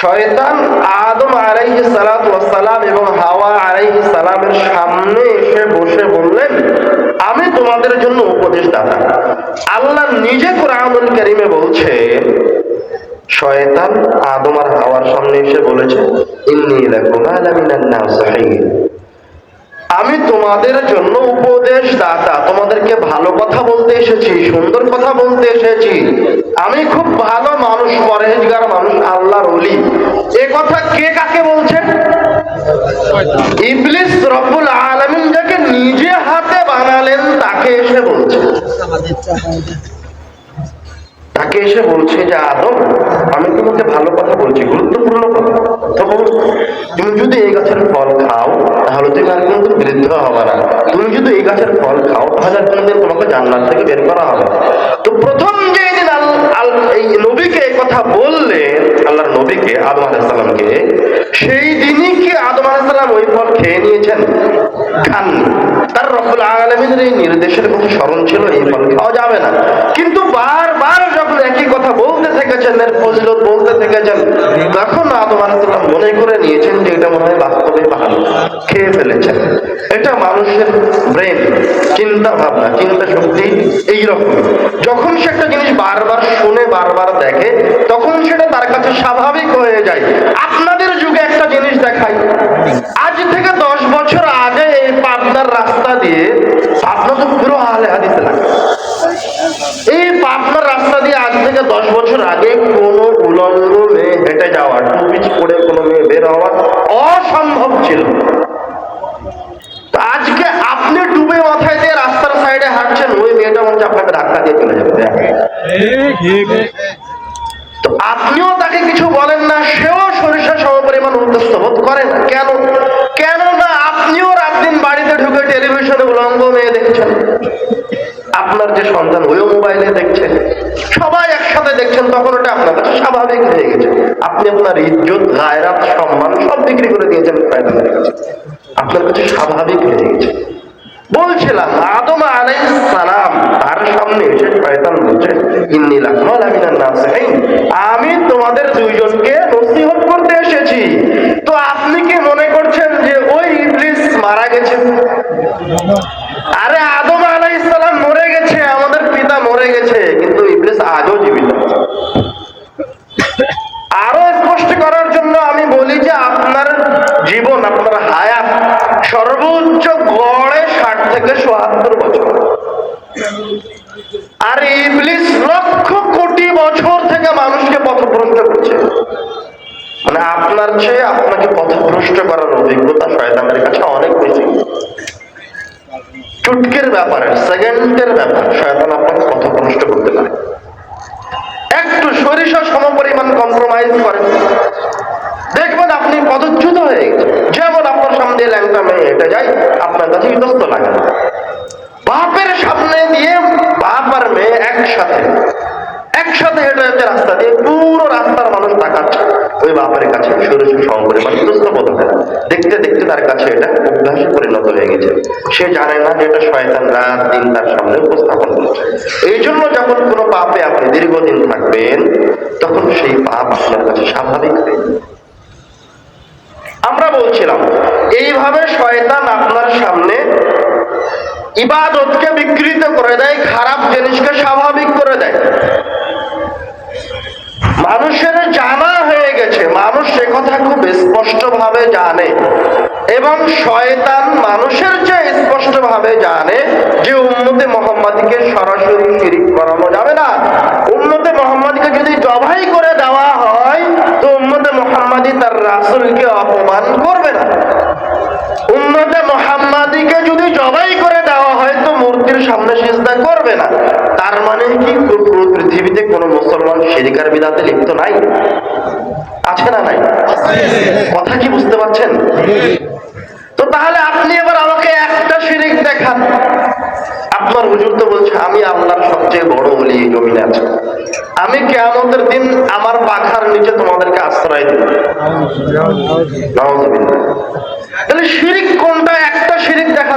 শয়তান আদম আলাইহি সালাম এবং হাওয়া আলাইহি সালামের সামনে এসে বসে বললেন, আমি তোমাদের জন্য উপদেশ দাতা আল্লাহ নিজে কোরআনুল কারীমে বলছে, শয়তান আদম আর হাওয়ার সামনে এসে বলেছে, ইন্নী লাকুমা লামিনান নাসিহিন আমি তোমাদের জন্য উপদেশ দাতা তোমাদেরকে ভালো কথা বলতে এসেছি, সুন্দর কথা বলতে এসেছি। আমি খুব ভালো মানুষ, পরহেজগার মানুষ, আল্লাহর অলি এ কথা কে কাকে বলছে? ইবলিস রব্বুল আলামিন যাকে নিজে হাতে বানালেন, তাকে এসে বলছে। তাকে এসে বলছে যে, আদম, আমি তোমাকে ভালো কথা বলছি, গুরুত্বপূর্ণ কথা। তখন তুমি যদি এই গাছের ফল খাও, তাহলে তুমি আর কিন্তু বৃদ্ধ হবে না। তুমি যদি এই গাছের ফল খাও, তাহলে কোনোদিন তোমাকে জান্নাত থেকে বের করা হবে তো প্রথম যে আল, এই নবীকে কথা বললেন আল্লাহর নবীকে আদম আলাইসাল্লামকে সেই দিনই কি আদম আলাইসাল্লাম ওই ফল খেয়ে নিয়েছেন? খাননি তার রব্বুল আলমিনের এই নির্দেশের কথা স্মরণ ছিল, এই ফল খাওয়া যাবে না। কিন্তু বারবার যখন একই কথা বলতে থেকেছেন, এর ফজিলত বলতে থেকেছেন, তখন আদম আলাইসাল্লাম মনে করে নিয়েছেন যে এটা মনে হয় বাস্তবে ভালো খেয়ে ফেলেছেন। এটা মানুষের ব্রেন, চিন্তা ভাবনা, চিন্তা শক্তি, এইরকম। যখন সে একটা জিনিস বারবার শুনে, বারবার দেখে তখন সেটা তার কাছে স্বাভাবিক হয়ে যায়। আপনাদের যুগে একটা জিনিস দেখাই। আজ থেকে দশ বছর আগে এই পাবনার রাস্তা দিয়ে, পাবনা তো পুরো আলে হাদিতে লাগে এই পাবনার রাস্তা দিয়ে আজ থেকে দশ বছর আগে কোনো উলঙ্গ মেয়ে হেঁটে যাওয়া, টুপিচ করে কোনো মেয়ে বের হওয়া অসম্ভব ছিল। আজকে আপনি ডুবে মাথায় দিয়ে রাস্তার সাইডে হাঁটছেন, ওই মেয়েটা মনে হচ্ছে আপনাকে ধাক্কা দিয়ে চলে যাবে। আপনিও তাকে কিছু বলেন না, সেও সরিষা সমপরিমাণ উদ্দেশ্য বোধ করেন। কেন? কেন না আপনিও রাত দিন বাড়িতে ঢুকে টেলিভিশনে উলঙ্গ মেয়ে দেখছেন। আপনার যে সন্তান, ওইও মোবাইলে দেখছেন। সবাই একসাথে দেখছেন, তখন ওটা আপনার কাছে স্বাভাবিক হয়ে গেছে। আপনি আপনার ইজ্জত, গায়রাত, সম্মান সব বিক্রি করে দিয়েছেন শয়তানের কাছে। আপনার কাছে স্বাভাবিক হয়ে গেছে। বলছিলাম, আদম আলাইহিস সালাম, তার সামনে এসে শয়তান বলছে, ইন্নী লাকুমা লামিনান নাসিহিন তোমাদের দুইজনকে নসিহত করতে এসেছি। তো আপনি কি মনে করছেন যে ওই ইবলিস মারা গেছে আরে আদম আলাইহিস সালাম মরে গেছে, আমাদের পিতা মরে গেছে, কিন্তু ইবলিস আজও জীবিত। আরও স্পষ্ট করার জন্য আমি বলি যে আপনার জীবন, আপনার হায়াত সর্বোচ্চ গড়ে ষাট থেকে সোহাত্তর বছর আর ইবলিস লক্ষ কোটি বছর থেকে মানুষকে পথভ্রষ্ট করছে আপনার চেয়ে আপনাকে পথভ্রষ্ট করার অভিজ্ঞতা শয়তানের কাছে অনেক বেশি। চুটকের ব্যাপারে, সেকেন্ডের ব্যাপার, শয়তান আপনাকে পথভ্রষ্ট করতে পারে। একটু সরিষা সমপরিমাণ কম্প্রোমাইজ করেন। দেখবেন আপনি পদচ্যুত হয়ে যেমন আপনার সামনে দিয়ে ল্যাংটা মেয়ে হেঁটে যায়, আপনার কাছে ইতস্ত লাগে বাপের সামনে দিয়ে বাপ আর মেয়ে একসাথে। একসাথে হেঁটে যাচ্ছে রাস্তা দিয়ে পুরো রাস্তার মানুষ তাকাচ্ছে। ওই বাপের কাছে সরিষা সমপরিমাণ ইতস্ত বোধ হয়। দেখতে দেখতে তার কাছে এটা অভ্যাসে পরিণত হয়ে গেছে। সে জানে না যে এটা শয়তান রাত দিন তার সামনে উপস্থাপন করছে। এই জন্য যখন কোনো পাপে আপনি দীর্ঘদিন থাকবেন, তখন সেই পাপ আপনার কাছে স্বাভাবিক হয়ে আমরা বলছিলাম, এইভাবে শয়তান আপনার সামনে ইবাদতকে বিকৃত করে দেয়, খারাপ জিনিসকে স্বাভাবিক করে দেয়। মানুষের জানা হয়ে গেছে। মানুষ সে কথা খুব স্পষ্ট ভাবে জানে। এবং শয়তান মানুষের চেয়ে স্পষ্ট ভাবে জানে যে উম্মতে মোহাম্মদকে সরাসরি শিরিক করানো যাবে না। উম্মতে মোহাম্মদকে যদি জবাই করে দেওয়া হয়, তো উম্মতে মোহাম্মদই তার রাসুলকে অপমান করবে না। উম্মতে মোহাম্মদীকে যদি জবাই করে মূর্তির সামনে সিজদা করবে না। তার মানে কি? পুরো পৃথিবীতে কোনো মুসলমান শিরিকার বিদাতে লিপ্ত নাই? আছে না নাই? কথা কি বুঝতে পারছেন? তো তাহলে আপনি এবার আমাকে একটা শিরিক দেখান। আপনার হুজুর তো বলছে, আমি আল্লাহর সবচেয়ে বড় বলি এই জমিনে আছে। আমি কেয়ামতের দিন আমার পাখার নিচে তোমাদেরকে আশ্রয় দেব। তাহলে শিরিক কোনটা? একটা শিরিক দেখাতে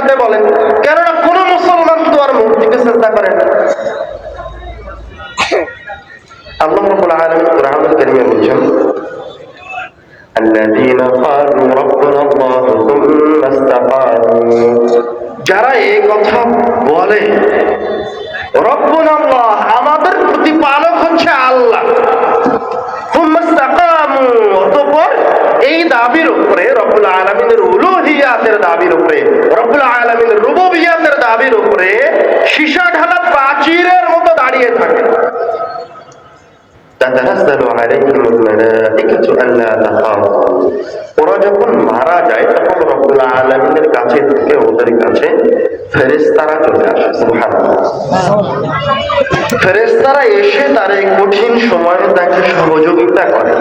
ফেরেস্তারা এসে তার এই কঠিন সময়ে তাকে সহযোগিতা করে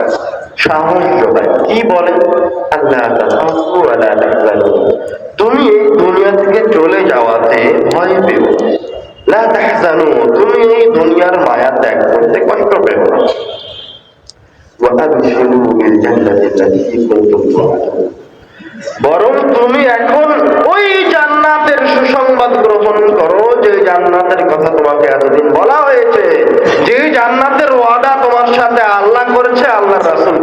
সাহস যোগায় কি বলে আল্লাহ তাখাফু ওয়ালা তাহজানু। তুমি এই দুনিয়া থেকে চলে যাওয়াতে ভয় পেও লা তাহজানু তুমি এই দুনিয়ার মায়া ত্যাগ করতে কষ্ট পেও না وأبشروا بالجنة التي كنتم توعدون বরং তুমি এখন ওই জান্নাতের সুসংবাদ গ্রহণ করো, যে জান্নাতের কথা তোমাকে এতদিন বলা হয়েছে। যে জান্নাতের ওয়াদা তোমার সাথে আল্লাহ করেছে, আল্লাহ রাসূল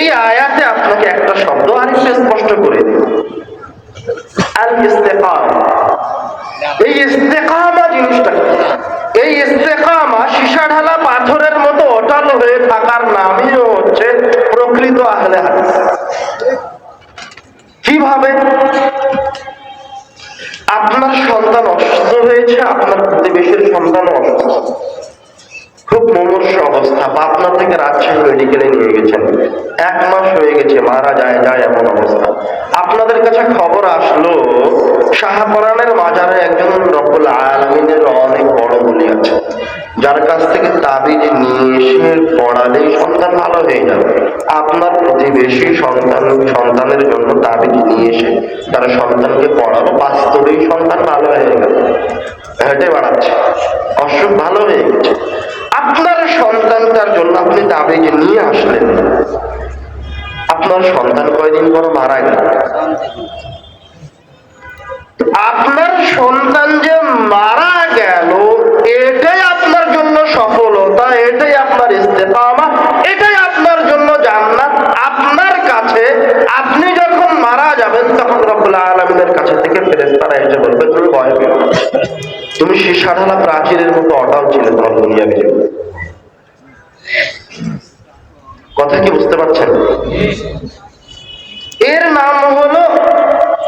এই আয়াতে আপনাকে একটা শব্দ আরেকটু স্পষ্ট করে দিই। এই ইস্তেকামা জিনিসটা? এই ইস্তেকামা সন্তান খুব মনুষ্য অবস্থা, পাবনা থেকে রাজশাহী মেডিকেলে নিয়ে গেছেন। এক মাস হয়ে গেছে, মারা যায় যায় এমন অবস্থা। আপনাদের কাছে খবর আসলো শাহপরানের মাজারে একজন রব্বুল আলমিনের অনেক বড় বলি আছে। যার কাছ থেকে তাবিজ নিয়ে এসে পড়ালেই সন্তান ভালো হয়ে যাবে। আপনার প্রতিবেশী সন্তান, সন্তানের জন্য তাবিজ নিয়ে এসে তার সন্তানকে পড়ালো, বাস্তবেই সন্তান ভালো হয়ে গেল। হেঁটে বেড়াচ্ছে। অসুখ ভালো হয়ে গেছে। আপনার সন্তানটার জন্য আপনি তাবিজ নিয়ে আসলেন। আপনার সন্তান কয়দিন পর মারা গেল? আপনার সন্তান যে মারা গেল, এটাই আপনার জন্য সফলতা, এটাই আপনার ইস্তেকামা, এটাই আপনার জন্য জান্নাত। আপনার কাছে, আপনি যখন মারা যাবেন, তখন রব্বুল আলমিনের কাছে থেকে ফেরেস্তারা এসে বলবে, তুমি ভয় পেও তুমি সীসা ঢালা প্রাচীরের মতো অটাল ছিলে তোমার দুনিয়া বিজয় কথা কি বুঝতে পারছেন? এর নাম হলো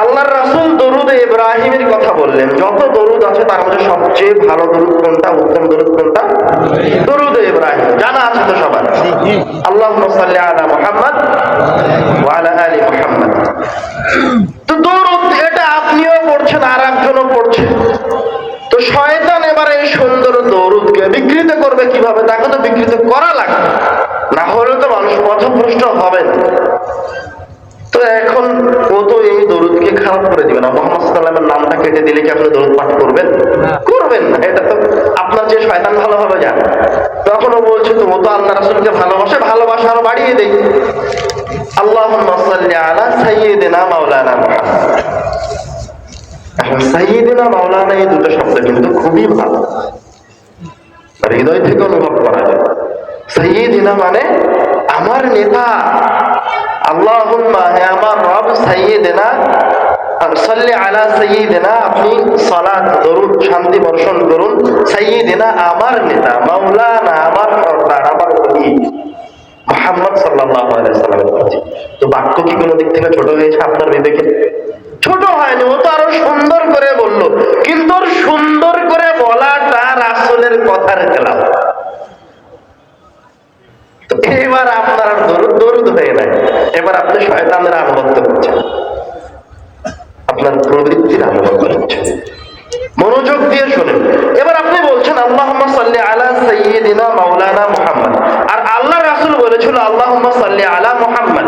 আল্লাহর রাসুল দরুদ ইব্রাহিমের কথা বললেন। যত দরুদ আছে তার মধ্যে সবচেয়ে ভালো দরুদ কোনটা, উত্তম দরুদ কোনটা? দরুদ ইব্রাহিম। জানা আছে তো সবার? আল্লাহ আলা মুহাম্মদ ওয়া আলা মুহাম্মদ। তো দরুদ এটা আপনিও পড়ছেন আর একজনও পড়ছে তো শয়তান এবার এই সুন্দর দরুদকে বিকৃত করবে কীভাবে? তাকে তো বিকৃত করা লাগবে। না হলে তো মানুষ পথভ্রষ্ট হবে না। তো এখন ও তো এই দরুদকে খারাপ করে দিবে না। মোহাম্মদ সাল্লামের নামটা কেটে দিলে কি আপনি দরুদ পাঠ করবেন? করবেন না। এটা তো আপনার যে শয়তান ভালোভাবে জানে। তখন ও বলছে তো ও তো আল্লাহ রাসুলকে ভালোবাসে ভালোবাসা আরও বাড়িয়ে দেই। আল্লাহ আলা সাইয়্যিদিনা মাওলানা। এখন সাইয়্যিদিনা মাওলানা এই দুটো শব্দ কিন্তু খুবই ভালো। হৃদয় থেকে অনুভব করা যায়। সাইয়্যিদিনা মানে আমার নেতা। বাক্য কি কোনো দিক থেকে ছোট হয়েছে আপনার বিবেকে? ছোট হয়নি, ও তো আরও সুন্দর করে বলল, কিন্তু সুন্দর করে বলাটা রাসূলের কথার খেলাফ সেটা আপনারা আনুগত্য করছেন আপনার প্রবৃত্তির আনুগত্য হচ্ছে মনোযোগ দিয়ে শোনেন। এবার আপনি বলছেন আল্লাহ সাল্লি আলা সৈয়দিনা মাওলানা মোহাম্মদ। আর আল্লাহ রাসুল বলেছিল আল্লাহ আলা মোহাম্মদ।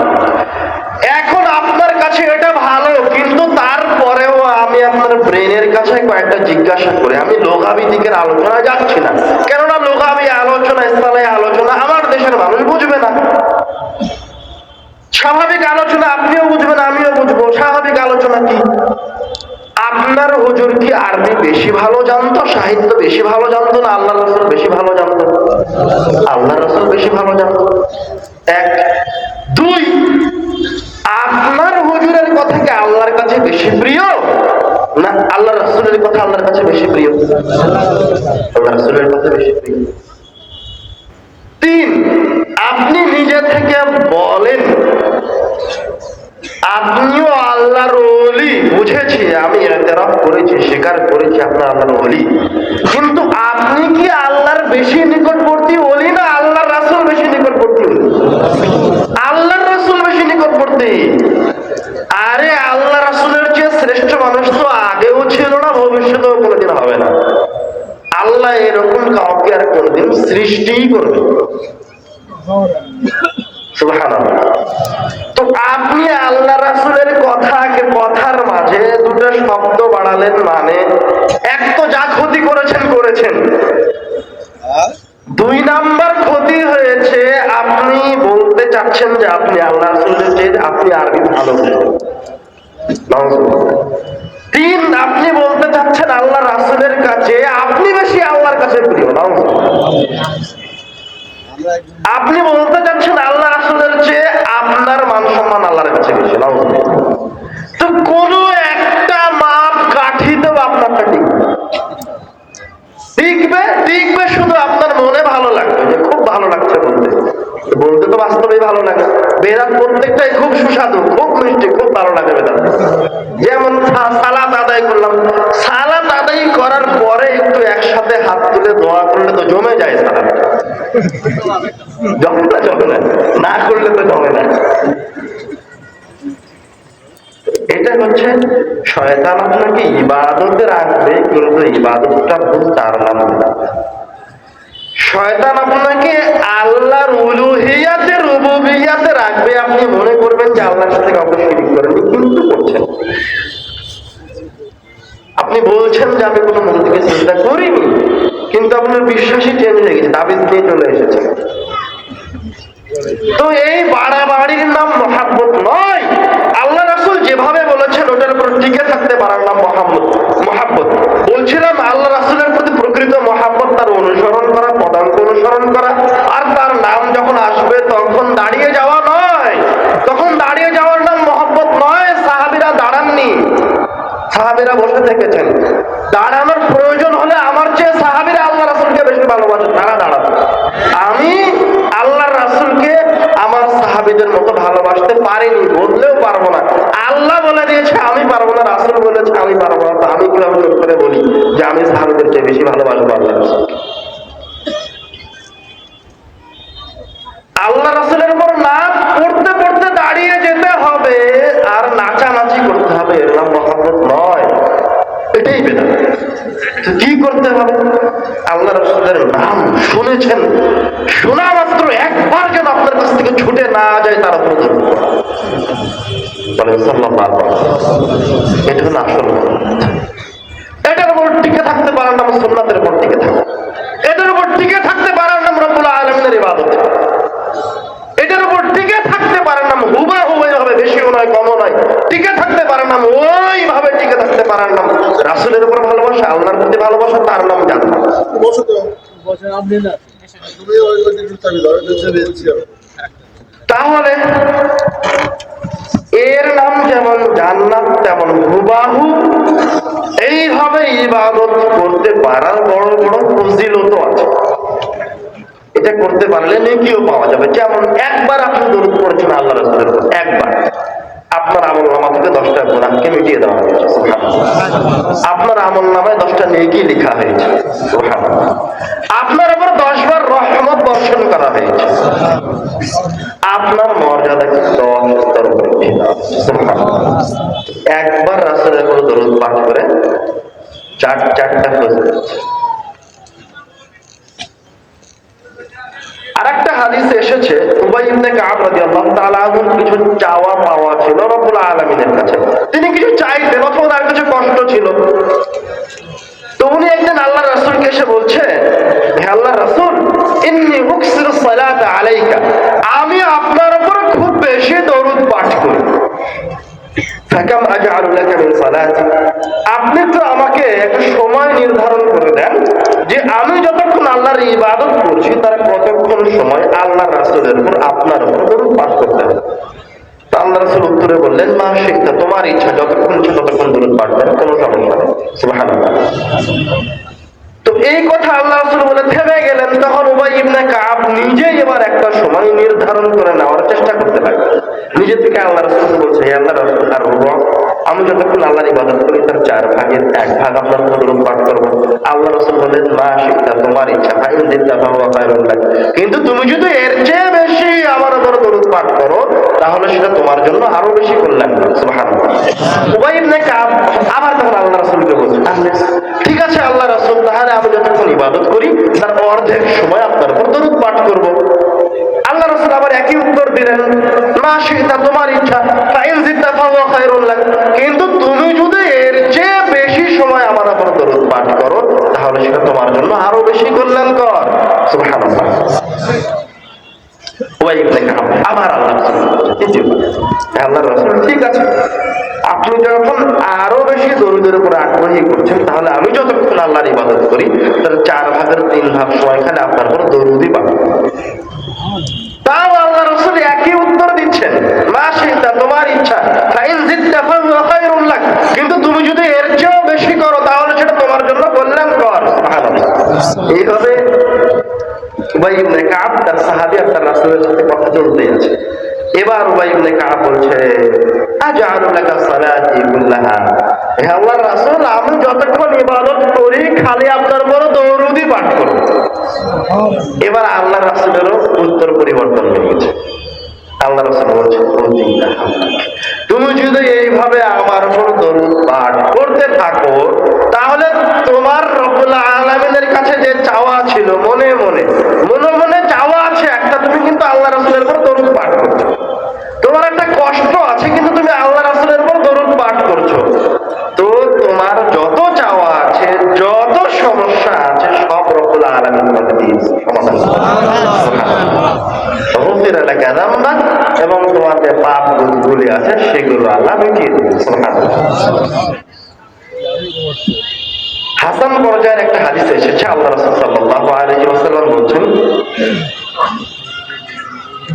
এখন আপনার কাছে এটা ভালো, কিন্তু তারপরেও আমি আপনার ব্রেনের কাছে কয়েকটা জিজ্ঞাসা করি। আমি লোকাবি দিকের আলোচনা যাচ্ছি না। কেননা লোকাবি আলোচনা স্থানে আলোচনা আমার দেশের মানুষ বুঝবে না। স্বাভাবিক আলোচনা স্বাভাবিক আলোচনা কি? আপনার হুজুর কি আরবি বেশি ভালো জানতো, সাহিত্য বেশি ভালো জানতো না আল্লাহ রসুল বেশি ভালো জানতো? আল্লাহ রসুল বেশি ভালো জানতো। এক। দুই, আপনার হুজুরের কথা কি আল্লাহর কাছে বেশি প্রিয়? না আল্লাহ রসুলের কথা আল্লাহর কাছে বেশি প্রিয়। আল্লাহ রসুলের কথা বেশি প্রিয় তিন আপনি নিজে থেকে বলেন আপনিও আল্লাহর ওলি বুঝেছি আমি এতেরাফ করেছি, স্বীকার করেছি আপনার আল্লাহর ওলি। কিন্তু আপনি কি আল্লাহর বেশি নিকটবর্তী ওলি না আল্লাহর রাসূল বেশি নিকটবর্তী ওলি? আল্লাহর রাসূল বেশি নিকটবর্তী। আরে আল্লাহ রাসূলের চেয়ে শ্রেষ্ঠ মানুষ তো আগেও ছিল না, ভবিষ্যতেও কোনোদিন হবে না। আল্লাহ এরকম কাউকে আর কোনোদিন সৃষ্টিই করবে তো আপনি আল্লাহ রাসুলের দুটো শব্দ বাড়ালেন মানে এক তো যা ক্ষতি করেছেন করেছেন। দুই নাম্বার ক্ষতি হয়েছে আপনি বলতে চাচ্ছেন যে আপনি আল্লাহ আপনি আরবি ভালো তিন আপনি বলতে চাচ্ছেন আল্লাহ রাসুলের কাছে আপনি বেশি আল্লাহর কাছে প্রিয়। আপনি বলতে চাচ্ছেন আল্লাহ রাসুলের চেয়ে আপনার মান সম্মান আল্লাহর কাছে বেশি। তো কোন মাপ আপনারটা টিকবে শুধু আপনার মনে ভালো লাগবে খুব ভালো লাগছে বলতে। বলতে তো বাস্তবেই ভালো লাগে বেদাত প্রত্যেকটাই খুব সুস্বাদু, খুব মিষ্টি, খুব ভালো লাগে বেদাত। যেমন সা- সালাত আদায় করলাম। সালাত আদায় করার পরে একটু একসাথে হাত তুলে দোয়া করলে তো জমে যায় সালাত জমে না জমে না। না করলে তো জমে না। এটা হচ্ছে শয়তান আপনাকে ইবাদতে রাখবে, কিন্তু ইবাদতটা ভুল তার নাম শয়তান আপনাকে আল্লাহর উলুহিয়াতে, রুবুবিয়াতে রাখবে, আপনি মনে করবেন যে আল্লাহর সাথে কাউকে শিরিক করেননি, কিন্তু করছেন। আপনি বলছেন যে আমি কোনো মূর্তিকে চিন্তা করিনি, কিন্তু আপনার বিশ্বাসই চেঞ্জ হয়ে গেছে, তাবিজ নিয়ে চলে এসেছে তো এই বাড়াবাড়ির নাম মহাব্বত নয়। বলেছেন, ওটার উপর টিকে থাকতে পারার নাম মহাব্বত মহাব্বত বলছিলাম, আল্লাহ রাসুলের প্রতি প্রকৃত মহাব্বত তার অনুসরণ যায় তার উপর ওয়াসাল্লাম। এটা হলো আসল এটার উপর টিকে থাকতে পারার নাম সুন্নাতের উপর টিকে থাকা। এটার উপর টিকে থাকতে পারার নাম রব্বুল আলমিনের ইবাদত। এটার উপর টিকে থাকতে পারে নাম হুবা হুবাই হবে বেশিও নয় কমও নয়। টিকে থাকতে পারে নাম ওইভাবে টিকে থাকতে পারার নাম রাসুলের উপর ভালোবাসা আল্লাহর প্রতি ভালোবাসা তার নাম জান্নাত। বসো তো। বছর আপনি না। তাহলে এর নাম যেমন জান্নাত তেমন হুবাহু। এইভাবে ইবাদত করতে পারার বড় বড় ফজিলত আছে। এটা করতে পারলে নেকিও পাওয়া যাবে। যেমন একবার আপনি দরুদ পড়েছেন আল্লাহ উপর, একবার। আপনার আমল নামা থেকে দশটা গুণাকে মিটিয়ে দেওয়া হয়েছে আপনার আমল নামায় দশটা নেকি লেখা হয়েছে আপনার উপর দশবার রহমত বর্ষণ করা হয়েছে। আপনার মর্যাদা কিন্তু স্তর একবার রাস্তা করে দরুদ পাঠ করে চার চারটা আর একটা হাদিস এসেছে তিনি কিছু চাইতেন কিছু কষ্ট ছিল। আল্লাহ বলছে আলাইকা। আপনি তো আমাকে একটা সময় নির্ধারণ করে দেন যে আমি যতক্ষণ আল্লাহর ইবাদত করছি, তার কতক্ষণ সময় আল্লাহ রাসূলের উপর আপনার উপর দরুদ পাঠ করতে হবে। উত্তরে বললেন, মা তোমার ইচ্ছা, যতক্ষণ ইচ্ছা ততক্ষণ দরুদ পাঠ করেন, কোনো সমস্যা নেই। তো এই কথা আল্লাহ রাসূল বলে থেমে গেলেন, তখন উবাই ইবনে কাব নিজেই এবার একটা সময় নির্ধারণ করে নেওয়ার চেষ্টা করতে লাগলেন। নিজে থেকে আল্লাহ রাসূল বলছে আল্লাহ রাসূল, আর আমি যতক্ষণ আল্লাহর ইবাদত করি, তার চার ভাগের এক ভাগ আপনার দরুদ পাঠ করব। আল্লাহ রাসূল বলেন মা শিখতা তোমার ইচ্ছা দিল্লা ফাহুয়া খায়রুন লাক কিন্তু তুমি যদি এর চেয়ে বেশি আমার উপর দরুদ পাঠ করো, তাহলে সেটা তোমার জন্য আরও বেশি কল্যাণ আবার তখন আল্লাহ রাসূলকে বলছে, ঠিক আছে, আল্লাহ রাসূল, তাহলে আমি যতক্ষণ ইবাদত করি, তার অর্ধেক সময় আপনার উপর দরুদ পাঠ করব। আল্লাহ রাসূল আবার একই উত্তর দিলেন, মা শিতা, তোমার ইচ্ছা, ফাইন জিতা ফাওয়া খায়রুল লাক। কিন্তু তুমি যদি এর চেয়ে বেশি সময় আমার উপর দরুদ পাঠ করো, তাহলে সেটা তোমার জন্য আরও বেশি কল্যাণকর। সুবহানাল্লাহ। ওয়াই ইবনে আবার আল্লাহ আল্লাহ রাসূল, ঠিক আছে। আপনি যখন আরও বেশি দরুদের উপর আগ্রহী করছেন, তাহলে আমি যতক্ষণ আল্লাহর ইবাদত করি তার চার ভাগের তিন ভাগ সময় আপনার উপর দরুদই পাবো তাও আল্লাহ রসুল একই উত্তর দিচ্ছেন, মা তোমার ইচ্ছা কিন্তু তুমি যদি এর চেয়েও বেশি করো, তাহলে সেটা তোমার জন্য কল্যাণকর। সুবহানাল্লাহ। এইভাবে উবাই আর তার সাথে কথা চলতেই আছে। এবার উবাই ইবনে কাব বলছে আজআলু লাকা সালাতি কুল্লাহা? হে আল্লাহর রাসূল আমি যতক্ষণ ইবাদত করি খালি আপনার বড় দৌরুদি পাঠ করব। এবার আল্লাহ রাসূলেরও উত্তর পরিবর্তন হয়ে গেছে। আল্লাহ রাসূল বলছে তুমি যদি এইভাবে আমার উপর দরুদ পাঠ করতে থাকো তাহলে তোমার রব্বুল আলামিনের কাছে যে চাওয়া ছিল মনে মনে মনে মনে চাওয়া আছে একটা তুমি কিন্তু আল্লাহ রাসূলের উপর দরুদ পাঠ করছ। তোমার একটা কষ্ট আছে, কিন্তু তুমি আল্লাহ রাসূলের উপর দরুদ পাঠ করছ। তো তোমার যত চাওয়া আছে, যত সমস্যা আছে, সব রকম আলামিন তোমাকে দিয়েছে। সমাধান এবং তোমার যে পাপ গুলি আছে, সেগুলো আল্লাহ মিটিয়ে হাসান পর্যায়ের একটা হাদিস এসেছে, আল্লাহ রাসূল সাল্লাল্লাহু আলাইহি ওয়াসাল্লাম বলছেন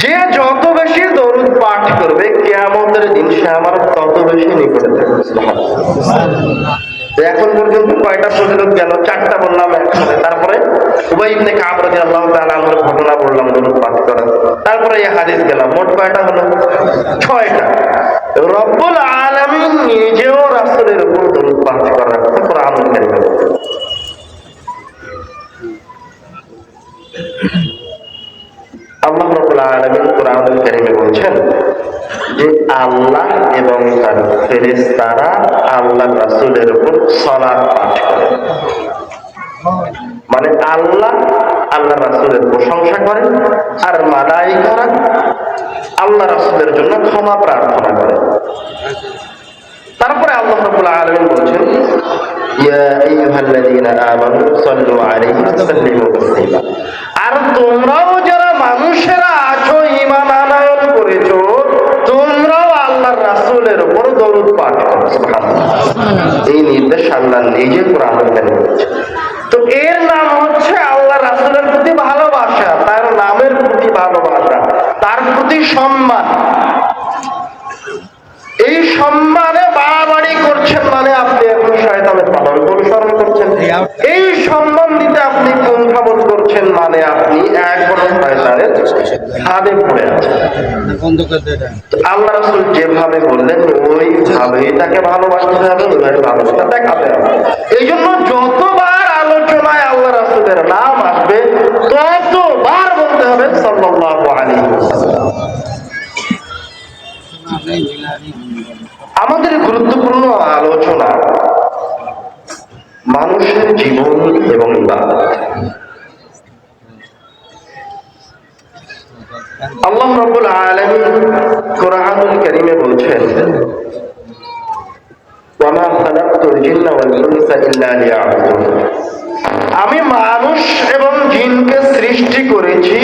যে যত বেশি দরুদ পাঠ করবে, কিয়ামতের দিন সে আমার তত বেশি নিকটে থাকবে এখন পর্যন্ত কয়টা ফজিলত গেল? চারটা বললাম একসাথে। তারপরে উবাই ইবনে কাব রাদিয়াল্লাহু তাআলা আমার ঘটনা বললাম, দরুদ পাঠ করার। তারপরে এই হাদিস গেলাম। মোট কয়টা হলো? ছয়টা। রব্বুল আলামিন নিজেও রাসূলের উপর দরুদ পাঠ করার কারীমে বলেছেন। আল্লাহ রাব্বুল আলামিন কোরআনুল কারীমে বলছেন যে আল্লাহ এবং তার ফেরেশতারা আল্লাহ রাসূলের উপর সালাত পাঠ করে। মানে আল্লাহ আল্লাহ রাসূলের প্রশংসা করে আর মালাইকারা আল্লাহ রাসূলের জন্য ক্ষমা প্রার্থনা করে। তারপরে আল্লাহ রাব্বুল আলামিন বলছেন ইয়া আইয়ুহাল্লাযীনা আমানু সাল্লু আলাইহি ওয়া সাল্লিমু তাসলিমা আর তোমরাও যারা মানুষেরা আছো, ঈমান আনয়ন করেছ, তোমরাও আল্লাহর রাসূলের উপর দরুদ পাঠ করো, সুবহানাল্লাহ। এই নির্দেশ আল্লাহ নিজে কোরআনে দিয়েছে তো এর নাম হচ্ছে আল্লাহ রাসূলের প্রতি ভালোবাসা, তার নামের প্রতি ভালোবাসা, তার প্রতি সম্মান। এই সম্মানে বাড়াবাড়ি করছেন মানে আপনি এখন শয়তানের পালন অনুসরণ করছেন এই সম্মান দিতে আপনি কুণ্ঠাবোধ করছেন মানে আপনি এখন শয়তানের হাতে পড়ে আছেন। আল্লাহ রসুল যেভাবে বললেন ওই ভাবেই তাকে ভালোবাসতে হবে ওইভাবে ভালোবাসা দেখাতে হবে। এই জন্য যতবার আলোচনায় আল্লাহ রসুলের নাম আসবে ততবার বলতে হবে সাল্লাল্লাহু আলাইহি আমাদের গুরুত্বপূর্ণ আলোচনা মানুষের জীবন এবং ইবাদত। আল্লাহ রাব্বুল আলামিন কোরআনুল কারীমে বলছেন আমি মানুষ এবং জিনকে সৃষ্টি করেছি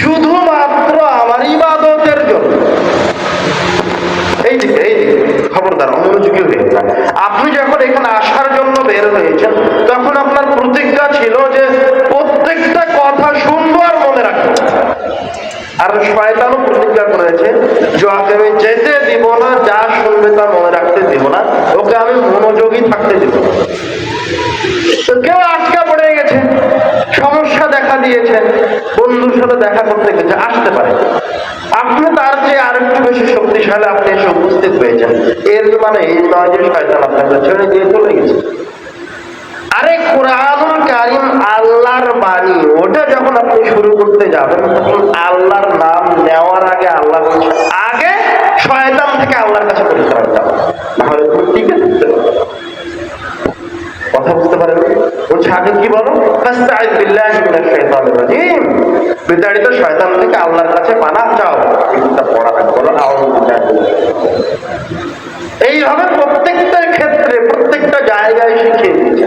শুধুমাত্র আমার ইবাদতের জন্য এই দিকে এই দিকে খবরদার অমনোযোগী প্রতিজ্ঞা করেছে যে ওকে আমি যেতে দিব না যা শুনবে তা মনে রাখতে দিব না ওকে আমি মনোযোগী থাকতে দিব না। তো কেউ আটকা পড়ে গেছে সমস্যা দেখা দিয়েছে বন্ধুর সাথে দেখা করতে গেছে আসতে পারে আপনি তার চেয়ে আরেকটু বেশি শক্তিশালী আপনি এসে উপস্থিত হয়েছেন নয় শয়তান আপনাকে ছেড়ে দিয়ে চলে গেছে। আরে কোরআনুল কারিম আল্লাহর বাণী, ওটা যখন আপনি শুরু করতে যাবেন, তখন আল্লাহর নাম নেওয়ার আগে আল্লাহ আগে শয়তান থেকে আল্লাহর কাছে চাও নাহলে তুমি টিকে কথা বুঝতে পারেন? বলছে, আগে কি বলো? বিতাড়িত শয়তান থেকে আল্লাহর কাছে পানাহ চাও। এটা পড়া থাকে বলো এইভাবে প্রত্যেকটা ক্ষেত্রে, প্রত্যেকটা জায়গায় শিখিয়ে দিয়েছে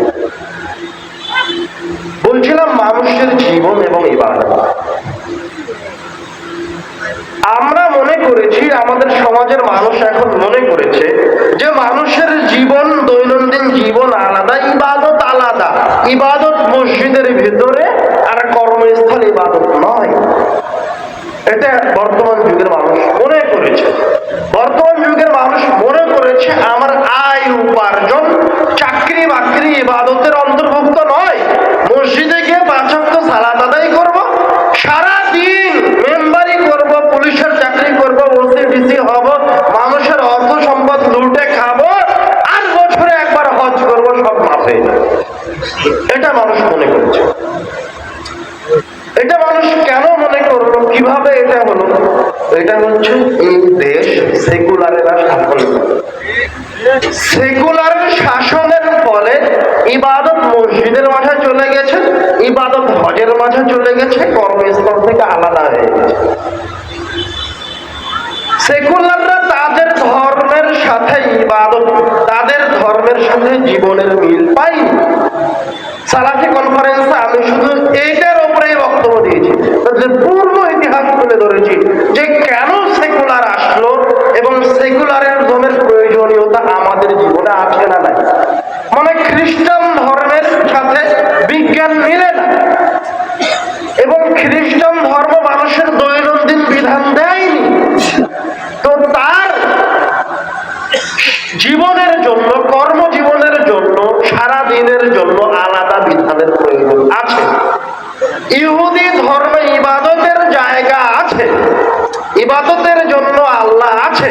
বলছিলাম মানুষের জীবন এবং ইবাদত। আমরা মনে করেছি, আমাদের সমাজের মানুষ এখন মনে করেছে যে মানুষের জীবন, দৈনন্দিন জীবন আলাদা, ইবাদত আলাদা। ইবাদত মসজিদের ভিতরে আর কর্মস্থল ইবাদত নয়। এটা বর্তমান যুগের মানুষ মনে করেছে বর্তমান যুগের মানুষ মনে করেছে আমার আয় উপার্জন চাকরি বাকরি ইবাদতের অন্তর্ভুক্ত নয় মসজিদে গিয়ে পাঁচক্য সালাত আদায় করব সারা দিন মেম্বারি করব পুলিশের চাকরি করব ওসি ডিসি হব মানুষের অর্থ সম্পদ লুটে খাব আর বছরে একবার হজ করব সব মাফ হয়ে যাবে এটা মানুষ মনে করেছে এটা মানুষ কেন মনে করল কীভাবে এটা হলো এটা হচ্ছে এই দেশ সেকুলারেরা শাসন করে। সেকুলার শাসনের ফলে ইবাদত মসজিদের মাঝে চলে গেছে ইবাদত হজের মাঝে চলে গেছে কর্মস্থল থেকে আলাদা হয়ে গেছে সেকুলাররা তাদের ধর্মের সাথে ইবাদত তাদের ধর্মের সাথে জীবনের মিল পায়নি সালাফি কনফারেন্সে আমি শুধু এইটার উপরেই বক্তব্য দিয়েছি তাদের পূর্ণ ইতিহাস তুলে ধরেছি যে কেন সেকুলার আসলো এবং সেকুলারের ধর্মের প্রয়োজনীয়তা আমাদের জীবনে আছে না নাই মানে খ্রিস্টান ধর্মের সাথে বিজ্ঞান মিলে না এবং খ্রিস্টান ধর্ম মানুষের দৈনন্দিন বিধান দেয়নি তো তার জীবনের জন্য কর্মজীবনের জন্য সারা দিনের জন্য আলাদা বিধানের প্রয়োজন আছে ইহুদি ধর্মে ইবাদতের জায়গা আছে ইবাদতের জন্য আল্লাহ আছে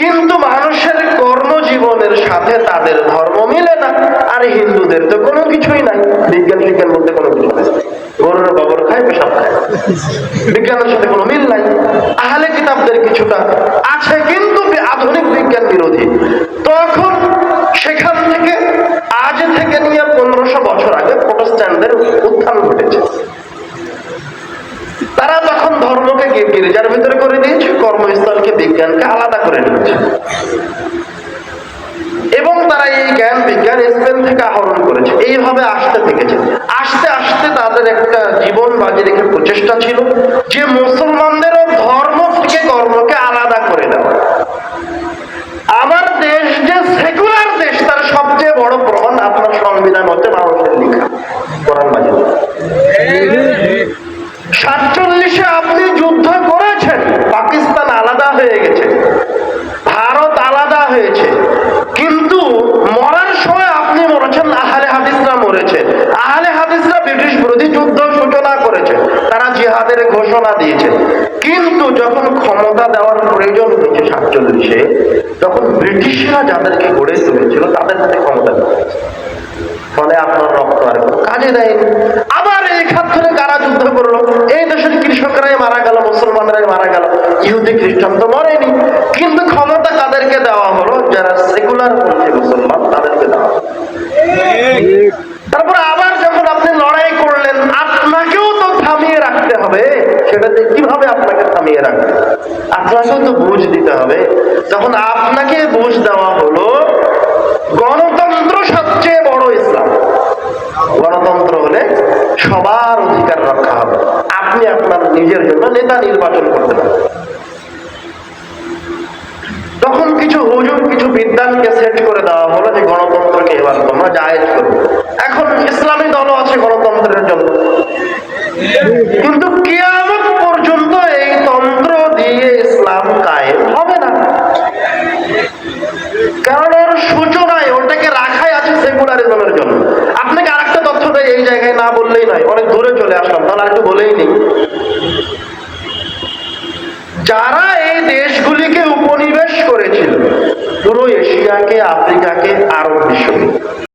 কিন্তু মানুষের কর্মজীবনের সাথে তাদের ধর্ম মিলে না আর হিন্দুদের তো কোনো কিছুই নাই বিজ্ঞান বিজ্ঞান বলতে কোনো কিছু নাই গরুর গোবর খায় পেশাব খায় বিজ্ঞানের সাথে কোনো মিল নাই। আহলে কিতাবদের কিছুটা আছে কিন্তু আধুনিক বিজ্ঞান বিরোধী। তখন সেখান থেকে আজ থেকে নিয়ে পনেরোশো বছর আগে প্রোটেস্ট্যান্টদের উত্থান ঘটেছে। তারা তখন ধর্মকে গির্জার ভিতরে করে দিয়েছে, কর্মস্থলকে, বিজ্ঞানকে আলাদা করে নিয়েছে। তারা এই জ্ঞান বিজ্ঞান স্পেন থেকে আহরণ করেছে। এইভাবে আসতে থেকেছে। আস্তে আস্তে তাদের একটা জীবন বাজি রেখে প্রচেষ্টা ছিল। যে মুসলমানদেরও ধর্ম থেকে কর্মকে আলাদা করে দেওয়া। আমার দেশ যে সেকুলার দেশ, তার সবচেয়ে বড় প্রমাণ আপনার সংবিধান হচ্ছে মানুষের লেখা। কোরআন মাজিদ সাতচল্লিশে আপনি যুদ্ধ করেছেন পাকিস্তান আলাদা হয়ে গেছে ভারত আলাদা হয়েছে কিন্তু মরার সময় আপনি মরেছেন আহলে হাদিসরা মরেছে আহলে হাদিসরা ব্রিটিশ বিরোধী যুদ্ধ সূচনা করেছে তারা জিহাদের ঘোষণা দিয়েছে কিন্তু যখন ক্ষমতা দেওয়ার প্রয়োজন হয়েছে সাতচল্লিশে তখন ব্রিটিশরা যাদেরকে গড়ে তুলেছিল, তাদের হাতে ক্ষমতা দেওয়া ফলে আপনার রক্ত আর কাজে দেয়নি। আবার এই ক্ষেত্রে কারা যুদ্ধ করল? এই দেশের কৃষকরাই মারা গেল, মুসলমানরাই মারা গেল। ইহুদি, খ্রিস্টান তো মরেনি। কিন্তু ক্ষমতা কাদেরকে দেওয়া হলো, যারা সেকুলার পন্থী মুসলমান, তাদেরকে দেওয়া হলো। তারপর আবার যখন আপনি লড়াই করলেন, আপনাকেও তো থামিয়ে রাখতে হবে। সেটাতে কীভাবে আপনাকে থামিয়ে রাখবে? আপনাকেও তো বুঝ দিতে হবে। যখন আপনাকে বুঝ দেওয়া হলো, গণতন্ত্র সবচেয়ে বড় ইসলাম। গণতন্ত্র হলে সবার অধিকার রক্ষা হবে। আপনি আপনার নিজের জন্য নেতা নির্বাচন করতে পারেন। তখন কিছু হুজুর, কিছু বিদ্যানকে সেট করে দেওয়া হলো যে, গণতন্ত্রকে এবার তোমরা জায়েজ করবে এখন ইসলামী দলও আছে গণতন্ত্রের জন্য। কিন্তু কিয়ামত পর্যন্ত এই তন্ত্র দিয়ে এই জায়গায় না বললেই নয়, অনেক দূরে চলে আসলাম, তাহলে আর একটু বলেই নেই। যারা এই দেশগুলিকে উপনিবেশ করেছিল, পুরো এশিয়াকে, আফ্রিকাকে, আরব বিশ্বকে